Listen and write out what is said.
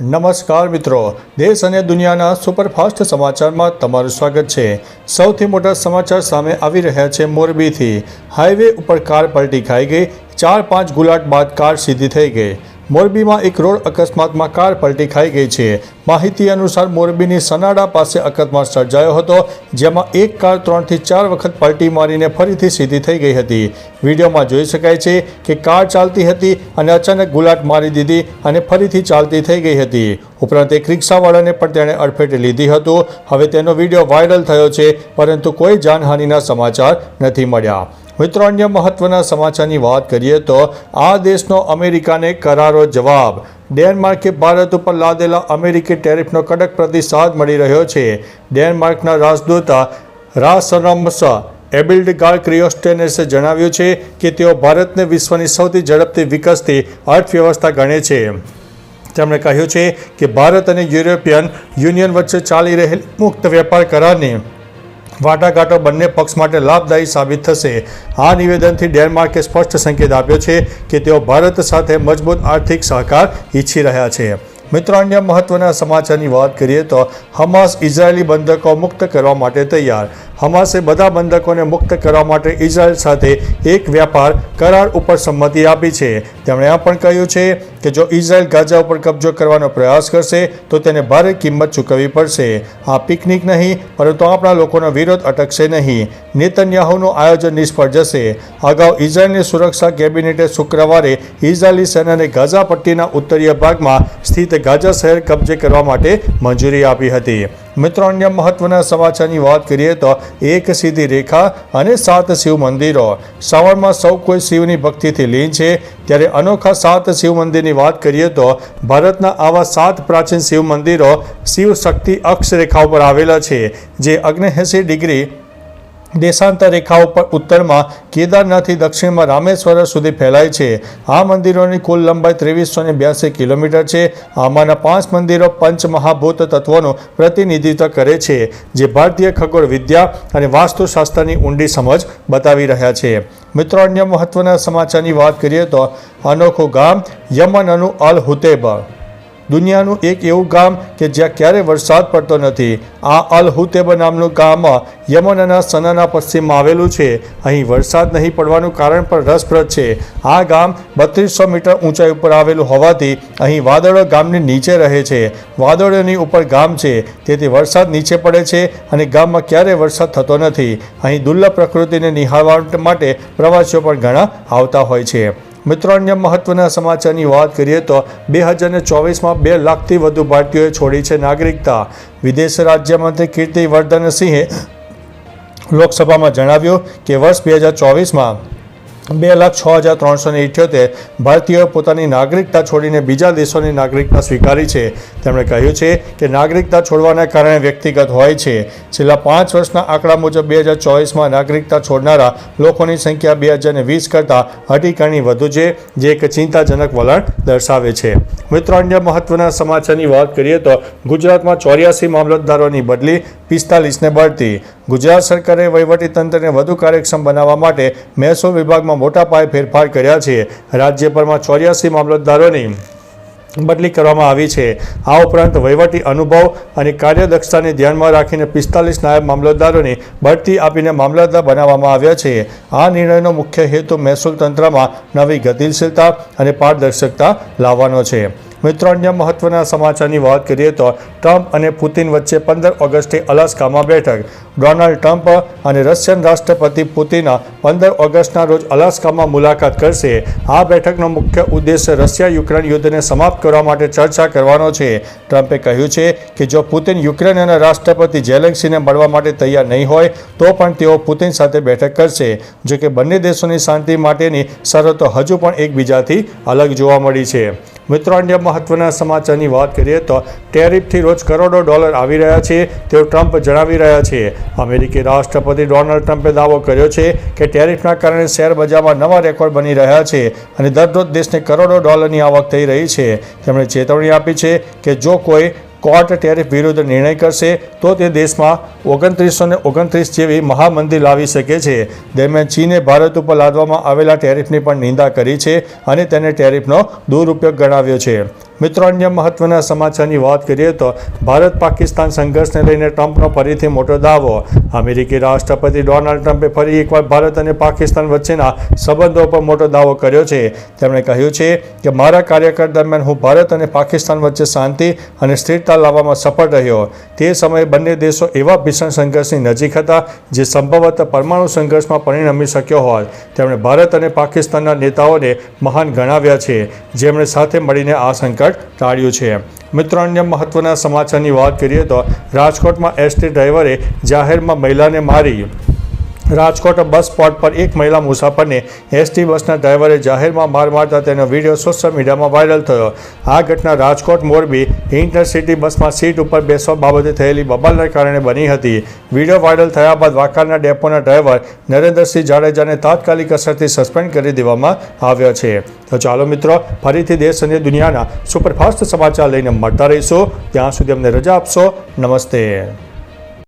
નમસ્કાર મિત્રો. દેશ અને દુનિયાના સુપરફાસ્ટ સમાચારમાં તમારું સ્વાગત છે. સૌથી મોટા સમાચાર સામે આવી રહ્યા છે મોરબીથી. હાઈવે ઉપર કાર પલટી ખાઈ ગઈ. ચાર પાંચ ગુલાટ બાદ કાર સીધી થઈ ગઈ. મોરબીમાં એક રોડ અકસ્માતમાં કાર પલટી ખાઈ ગઈ છે. માહિતી અનુસાર મોરબીની સનાડા પાસે અકસ્માત સર્જાયો હતો, જેમાં એક કાર ત્રણથી ચાર વખત પલટી મારીને ફરીથી સીધી થઈ ગઈ હતી. વિડીયોમાં જોઈ શકાય છે કે કાર ચાલતી હતી અને અચાનક ગુલાટ મારી દીધી અને ફરીથી ચાલતી થઈ ગઈ હતી. ઉપરાંત એક રિક્ષાવાળાને પણ તેણે અડફેટે લીધી હતું. હવે તેનો વીડિયો વાયરલ થયો છે, પરંતુ કોઈ જાનહાનિના સમાચાર નથી મળ્યા. મિત્રો, અન્ય મહત્વના સમાચારની વાત કરીએ તો આ દેશનો અમેરિકાને કરારો જવાબ. ડેનમાર્કે ભારત ઉપર લાદેલા અમેરિકી ટેરિફનો કડક પ્રતિસાદ મળી રહ્યો છે. ડેનમાર્કના રાજદૂત રાસરમ્સ એબિલ્ડગાર ક્રિયોસ્ટેનેસે જણાવ્યું છે કે તેઓ ભારતને વિશ્વની સૌથી ઝડપથી વિકસતી અર્થવ્યવસ્થા ગણે છે. તેમણે કહ્યું છે કે ભારત અને યુરોપિયન યુનિયન વચ્ચે ચાલી રહેલ મુક્ત વેપાર કરારની વાટાઘાટો બંને પક્ષ માટે લાભદાયી સાબિત થશે. આ નિવેદનથી ડેનમાર્કે સ્પષ્ટ સંકેત આપ્યો છે કે તેઓ ભારત સાથે મજબૂત આર્થિક સહકાર ઈચ્છી રહ્યા છે. મિત્રો, અન્ય મહત્વના સમાચારની વાત કરીએ તો હમાસ ઇઝરાયેલી બંધકો મુક્ત કરવા માટે તૈયાર. હમાસે બધા બંધકોને મુક્ત કરવા માટે ઇઝરાયેલ સાથે એક વ્યાપાર કરાર ઉપર સંમતિ આપી છે. તેમણે આ પણ કહ્યું છે કે જો ઇઝરાયલ ગાઝા ઉપર કબજો કરવાનો પ્રયાસ કરશે, તો તેને ભારે કિંમત ચૂકવવી પડશે. આ પિકનિક નહીં, પરંતુ આપણા લોકોનો વિરોધ અટકશે નહીં. નેતન્યાહુનું આયોજન નિષ્ફળ જશે. અગાઉ ઇઝરાયલની સુરક્ષા કેબિનેટે શુક્રવારે ઇઝરાયલી સેનાને ગાઝા પટ્ટીના ઉત્તરીય ભાગમાં સ્થિત ગાઝા શહેર કબજે કરવા માટે મંજૂરી આપી હતી. મિત્રો, અન્ય મહત્વના સમાચારની વાત કરીએ તો એક સીધી રેખા અને સાત શિવ મંદિરો. શ્રાવણમાં સૌ કોઈ શિવની ભક્તિથી લીન છે. ત્યારે અનોખા સાત શિવ મંદિરની વાત કરીએ તો ભારતના આવા સાત પ્રાચીન શિવ મંદિરો શિવ શક્તિ અક્ષ રેખા ઉપર આવેલા છે, જે અગ્નેએંસી ડિગ્રી દેશાંતર રેખા ઉપર ઉત્તરમાં કેદારનાથથી દક્ષિણમાં રામેશ્વર સુધી ફેલાય છે. આ મંદિરોની કુલ લંબાઈ ત્રેવીસો ને બ્યાસી કિલોમીટર છે. આમાંના પાંચ મંદિરો પંચમહાભૂત તત્વોનું પ્રતિનિધિત્વ કરે છે, જે ભારતીય ખગોળ વિદ્યા અને વાસ્તુશાસ્ત્રની ઊંડી સમજ બતાવી રહ્યા છે. મિત્રો, અન્ય મહત્વના સમાચારની વાત કરીએ તો અનોખું ગામ યમનનું અલ હુતેબ દુનિયાનું એક એવું ગામ કે જ્યાં ક્યારે વરસાદ પડતો નથી. આ અલ હુતેબ નામનું ગામ યમનના સનાના પશ્ચિમમાં આવેલું છે. અહીં વરસાદ નહીં પડવાનું કારણ પણ રસપ્રદ છે. આ ગામ બત્રીસો મીટર ઊંચાઈ ઉપર આવેલું હોવાથી અહીં વાદળો ગામની નીચે રહે છે. વાદળોની ઉપર ગામ છે. તેથી વરસાદ નીચે પડે છે અને ગામમાં ક્યારેય વરસાદ થતો નથી. અહીં દુર્લભ પ્રકૃતિને નિહાળવા માટે પ્રવાસીઓ પણ ઘણા આવતા હોય છે. મિત્રો, અન્ય મહત્વના સમાચારની વાત કરીએ તો બે હજાર ને ચોવીસમાં બે લાખથી વધુ ભારતીયોએ છોડી છે નાગરિકતા. વિદેશ રાજ્યમંત્રી કીર્તિવર્ધન સિંહે લોકસભામાં જણાવ્યું કે વર્ષ બે હજાર ચોવીસમાં બે લાખ છ હજાર ત્રણસો ને ઇઠ્યોતેર ભારતીયોએ પોતાની નાગરિકતા છોડીને બીજા દેશોની નાગરિકતા સ્વીકારી છે. તેમણે કહ્યું છે કે નાગરિકતા છોડવાના કારણે વ્યક્તિગત હોય છે. છેલ્લા પાંચ વર્ષના આંકડા મુજબ બે હજાર ચોવીસમાં નાગરિકતા છોડનારા લોકોની સંખ્યા બે હજાર વીસ કરતાં અઢી ગણી વધુ છે, જે એક ચિંતાજનક વલણ દર્શાવે છે. મિત્રો, અન્ય મહત્વના સમાચારની વાત કરીએ તો ગુજરાતમાં ચોર્યાસી મામલતદારોની બદલી પિસ્તાલીસને બઢતી ગુજરાત સરકારે વહીવટીતંત્રને વધુ કાર્યક્ષમ બનાવવા માટે મહેસૂલ વિભાગમાં મોટા પાયે ફેરફાર કર્યા છે. રાજ્યભરમાં ચોર્યાસી મામલતદારોની બદલી કરવામાં આવી છે. આ ઉપરાંત વહીવટી અનુભવ અને કાર્યદક્ષતાને ધ્યાનમાં રાખીને પિસ્તાલીસ નાયબ મામલતદારોની બઢતી આપીને મામલતદાર બનાવવામાં આવ્યા છે. આ નિર્ણયનો મુખ્ય હેતુ મહેસૂલ તંત્રમાં નવી ગતિશીલતા અને પારદર્શકતા લાવવાનો છે. મિત્રો, અન્ય મહત્વના સમાચારની વાત કરીએ તો ટ્રમ્પ અને પુતિન વચ્ચે પંદર ઓગસ્ટે અલાસ્કામાં બેઠક. ડોનાલ્ડ ટ્રમ્પ અને રશિયન રાષ્ટ્રપતિ પુતિન પંદર ઓગસ્ટના રોજ અલાસ્કામાં મુલાકાત કરશે. આ બેઠકનો મુખ્ય ઉદ્દેશ્ય રશિયા યુક્રેન યુદ્ધને સમાપ્ત કરવા માટે ચર્ચા કરવાનો છે. ટ્રમ્પે કહ્યું છે કે જો પુતિન યુક્રેનના રાષ્ટ્રપતિ જેલેન્સીને મળવા માટે તૈયાર નહીં હોય, તો પણ તેઓ પુતિન સાથે બેઠક કરશે. જો કે બંને દેશોની શાંતિ માટેની શરતો હજુ પણ એકબીજાથી અલગ જોવા મળી છે. મિત્રો, અન્ય મહત્વના સમાચારની વાત કરીએ તો ટેરિફથી રોજ કરોડો ડોલર આવી રહ્યા છે તેવું ટ્રમ્પ જણાવી રહ્યા છે. અમેરિકી રાષ્ટ્રપતિ ડોનાલ્ડ ટ્રમ્પે દાવો કર્યો છે કે ટેરિફના કારણે શેર બજારમાં નવા રેકોર્ડ બની રહ્યા છે અને દરરોજ દેશને કરોડો ડોલરની આવક થઈ રહી છે. તેમણે ચેતવણી આપી છે કે જો કોઈ કોર્ટ ટેરિફ વિરુદ્ધ નિર્ણય કરશે, તો તે દેશમાં ઓગણત્રીસો ને ઓગણત્રીસ જેવી મહામંદી લાવી શકે છે. દરમિયાન ચીને ભારત ઉપર લાદવામાં આવેલા ટેરિફની પણ નિંદા કરી છે અને તેને ટેરિફનો દુરુપયોગ ગણાવ્યો છે. મિત્રો, અન્ય મહત્વના સમાચારની વાત કરીએ તો ભારત પાકિસ્તાન સંઘર્ષને લઈને ટ્રમ્પનો ફરીથી મોટો દાવો. અમેરિકી રાષ્ટ્રપતિ ડોનાલ્ડ ટ્રમ્પે ફરી એકવાર ભારત અને પાકિસ્તાન વચ્ચેના સંબંધો પર મોટો દાવો કર્યો છે. તેમણે કહ્યું છે કે, મારા કાર્યકાળ દરમિયાન હું ભારત અને પાકિસ્તાન વચ્ચે શાંતિ અને સ્થિરતા લાવવામાં સફળ રહ્યો. તે સમયે બંને દેશો એવા ભીષણ સંઘર્ષની નજીક હતા, જે સંભવતઃ પરમાણુ સંઘર્ષમાં પરિણમી શક્યો હોત. તેમણે ભારત અને પાકિસ્તાનના નેતાઓને મહાન ગણાવ્યા છે. જેમણે સાથે મળીને આ સંકટ ટાળ્યું છે. મિત્રો, અન્ય મહત્વના સમાચારની વાત કરીએ તો રાજકોટમાં એસટી ડ્રાઈવરે જાહેરમાં મહિલાને મારી રાજકોટ બસ સ્પોટ પર એક મહિલા મુસાફરને એસટી બસના ડ્રાઈવરે જાહેરમાં માર મારતા તેનો વીડિયો સોશિયલ મીડિયામાં વાયરલ થયો. આ ઘટના રાજકોટ મોરબી ઇન્ટરસિટી બસમાં સીટ ઉપર બેસવા બાબતે થયેલી બબાલના કારણે બની હતી. વીડિયો વાયરલ થયા બાદ વાકારના ડેપોના ડ્રાઈવર નરેન્દ્રસિંહ જાડેજાને તાત્કાલિક અસરથી સસ્પેન્ડ કરી દેવામાં આવ્યો છે. તો ચાલો મિત્રો, ફરીથી દેશ અને દુનિયાના સુપરફાસ્ટ સમાચાર લઈને મળતા રહીશું. ત્યાં સુધી અમને રજા આપશો. નમસ્તે.